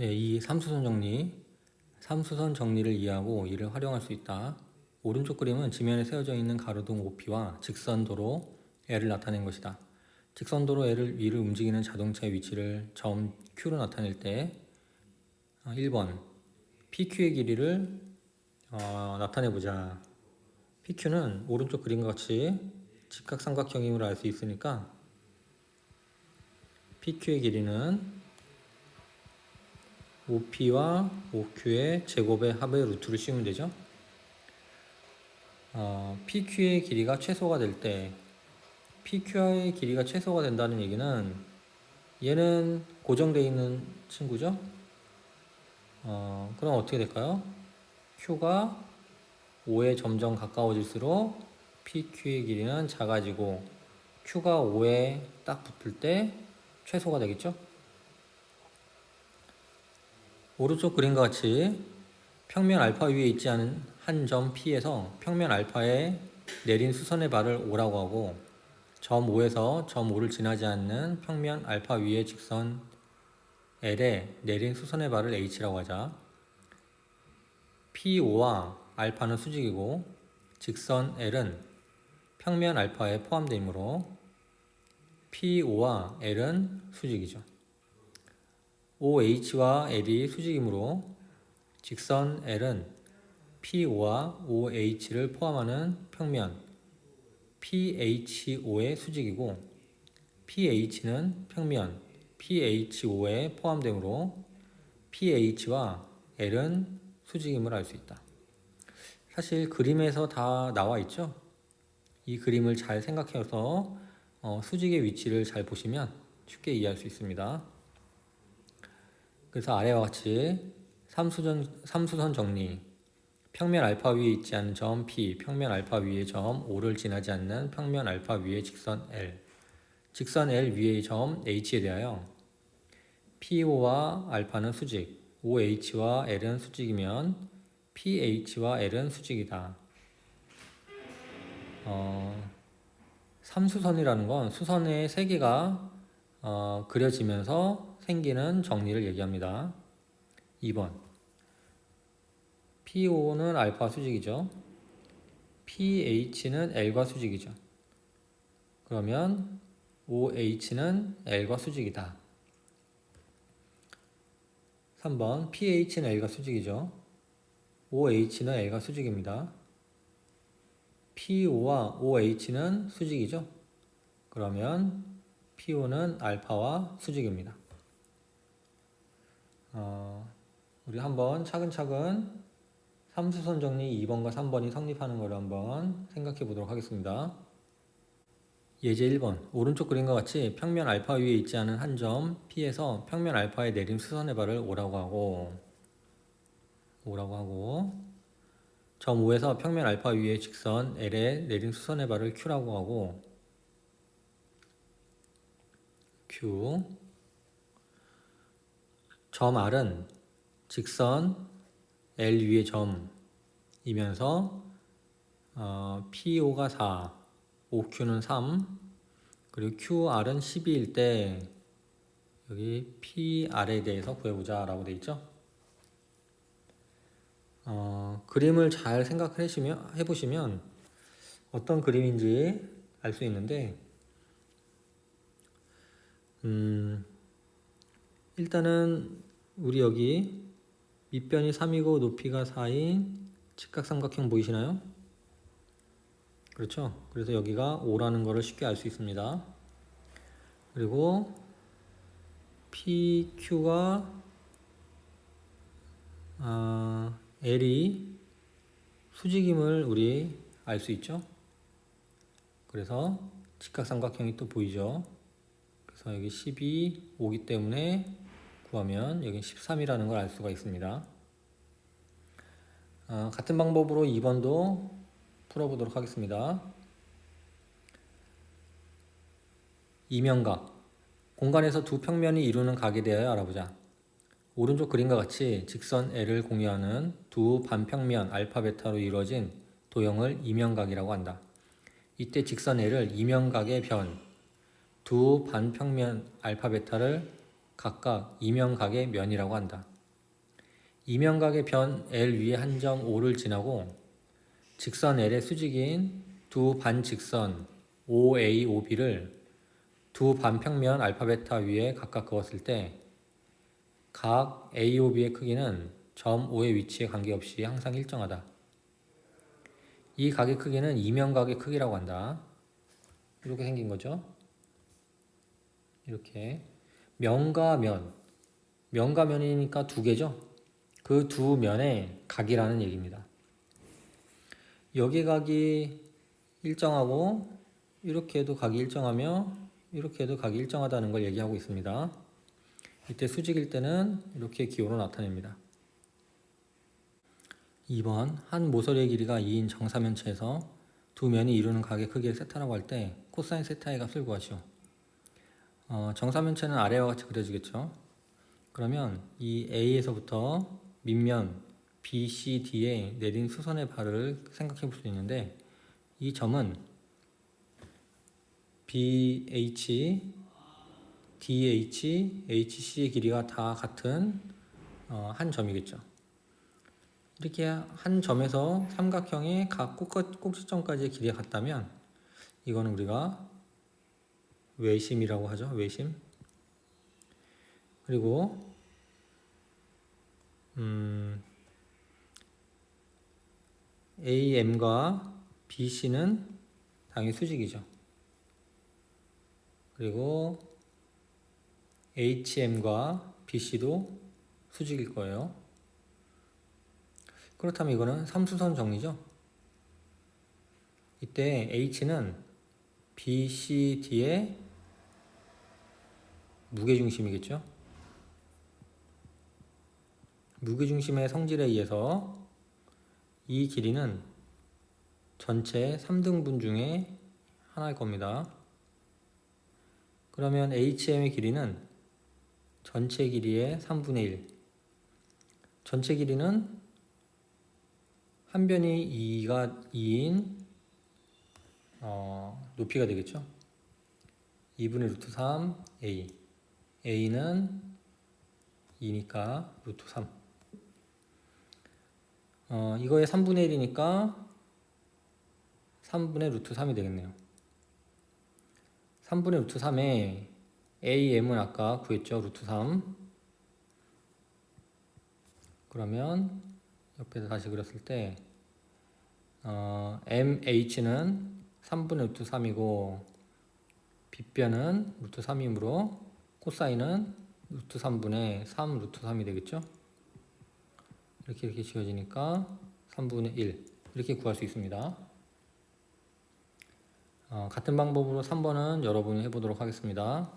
네, 이 삼수선 정리, 삼수선 정리를 이해하고 이를 활용할 수 있다. 오른쪽 그림은 지면에 세워져 있는 가로등 OP와 직선도로 L을 나타낸 것이다. 직선도로 L을 위를 움직이는 자동차의 위치를 점 Q로 나타낼 때 어, 1번 PQ의 길이를 어, 나타내 보자. PQ는 오른쪽 그림과 같이 직각삼각형임을 알 수 있으니까 PQ의 길이는 OP와 OQ의 제곱의 합의 루트를 씌우면 되죠. 어, PQ의 길이가 최소가 될 때 PQ의 길이가 최소가 된다는 얘기는 얘는 고정되어 있는 친구죠. 어, 그럼 어떻게 될까요? Q가 5에 점점 가까워질수록 PQ의 길이는 작아지고 Q가 5에 딱 붙을 때 최소가 되겠죠? 오른쪽 그림과 같이 평면 알파 위에 있지 않은 한 점 P에서 평면 알파에 내린 수선의 발을 O라고 하고 점 5에서 점 5를 지나지 않는 평면 알파 위의 직선 L에 내린 수선의 발을 H라고 하자. P5와 알파는 수직이고 직선 L은 평면 알파에 포함되므로 P5와 L은 수직이죠. OH와 L이 수직이므로 직선 L은 P5와 OH를 포함하는 평면 PHO의 수직이고 PH는 평면 PHO에 포함되므로 PH와 L은 수직임을 알 수 있다. 사실 그림에서 다 나와 있죠. 이 그림을 잘 생각해서 어, 수직의 위치를 잘 보시면 쉽게 이해할 수 있습니다. 그래서 아래와 같이 삼수전, 삼수선 정리 평면 알파 위에 있지 않은 점 P, 평면 알파 위의 점 O를 지나지 않는 평면 알파 위의 직선 L 직선 L 위의 점 H에 대하여 PO와 알파는 수직, OH와 L은 수직이면 PH와 L은 수직이다. 어, 삼수선이라는 건 수선의 세 개가 어, 그려지면서 생기는 정리를 얘기합니다. 2번. PO는 알파 수직이죠. PH는 L과 수직이죠. 그러면 OH는 L과 수직이다. 3번. PH는 L과 수직이죠. OH는 L과 수직입니다. PO와 OH는 수직이죠. 그러면 PO는 알파와 수직입니다. 어, 우리 한번 차근차근 삼수선 정리 2번과 3번이 성립하는 걸 한번 생각해 보도록 하겠습니다. 예제 1번 오른쪽 그림과 같이 평면 알파 위에 있지 않은 한 점 P에서 평면 알파에 내린 수선의 발을 O라고 하고 O라고 하고 점 5에서 평면 알파 위에 직선 L에 내린 수선의 발을 Q라고 하고 Q 점 R은 직선 L 위의 점이면서 어, PO가 4, OQ는 3, 그리고 QR은 12일 때 여기 PR에 대해서 구해보자 라고 돼 있죠. 어, 그림을 잘 생각을 해시면, 해보시면 어떤 그림인지 알 수 있는데 음, 일단은 우리 여기 밑변이 3이고 높이가 4인 직각삼각형 보이시나요? 그렇죠? 그래서 여기가 5라는 것을 쉽게 알 수 있습니다. 그리고 PQ가 아, L이 수직임을 우리 알 수 있죠? 그래서 직각삼각형이 또 보이죠? 그래서 여기 12, 5기 때문에 구하면 여기 13이라는 걸 알 수가 있습니다. 어, 같은 방법으로 2번도 풀어보도록 하겠습니다. 이면각 공간에서 두 평면이 이루는 각에 대하여 알아보자. 오른쪽 그림과 같이 직선 L을 공유하는 두 반평면 알파 베타로 이루어진 도형을 이면각이라고 한다. 이때 직선 L을 이면각의 변, 두 반평면 알파 베타를 각각 이면각의 면이라고 한다. 이면각의 변 L 위에 한점 O를 지나고 직선 L의 수직인 두 반직선 OA, OB를 두 반평면 알파 베타 위에 각각 그었을 때 각 AOB의 크기는 점 O의 위치에 관계없이 항상 일정하다. 이 각의 크기는 이면각의 크기라고 한다. 이렇게 생긴 거죠. 이렇게 면과 면, 면과 면이니까 두 개죠. 그 두 면의 각이라는 얘기입니다. 여기 각이 일정하고 이렇게 해도 각이 일정하며 이렇게 해도 각이 일정하다는 걸 얘기하고 있습니다. 이때 수직일 때는 이렇게 기호로 나타냅니다. 2번 한 모서리의 길이가 2인 정사면체에서 두 면이 이루는 각의 크기를 세타라고 할 때 코사인 세타의 값을 구하시오. 어, 정사면체는 아래와 같이 그려지겠죠. 그러면 이 A에서부터 밑면 B, C, D에 내린 수선의 발을 생각해 볼 수 있는데 이 점은 BH, DH, HC의 길이가 다 같은 어, 한 점이겠죠. 이렇게 한 점에서 삼각형의 각 꼭지- 꼭지점까지의 길이가 같다면 이거는 우리가 외심이라고 하죠. 외심. 그리고 음, AM과 BC는 당연히 수직이죠. 그리고 HM과 BC도 수직일 거예요. 그렇다면 이거는 삼수선 정리죠. 이때 H는 BCD의 무게중심이겠죠. 무게중심의 성질에 의해서 이 길이는 전체 3등분 중에 하나일 겁니다. 그러면 HM의 길이는 전체 길이의 3분의 1. 전체 길이는 한 변이 2가 2인 어, 높이가 되겠죠. 2분의 루트 3 A. A는 2니까 루트 3. 어, 이거의 3분의 1이니까 3분의 루트 3이 되겠네요. 3분의 루트 3에 AM은 아까 구했죠. 루트 3. 그러면 옆에서 다시 그렸을 때 어, MH는 3분의 루트 3이고 빗변은 루트 3이므로 코사인은 루트 3분의 3 루트 3이 되겠죠? 이렇게 이렇게 지어지니까 3분의 1 이렇게 구할 수 있습니다. 어, 같은 방법으로 3번은 여러분이 해보도록 하겠습니다.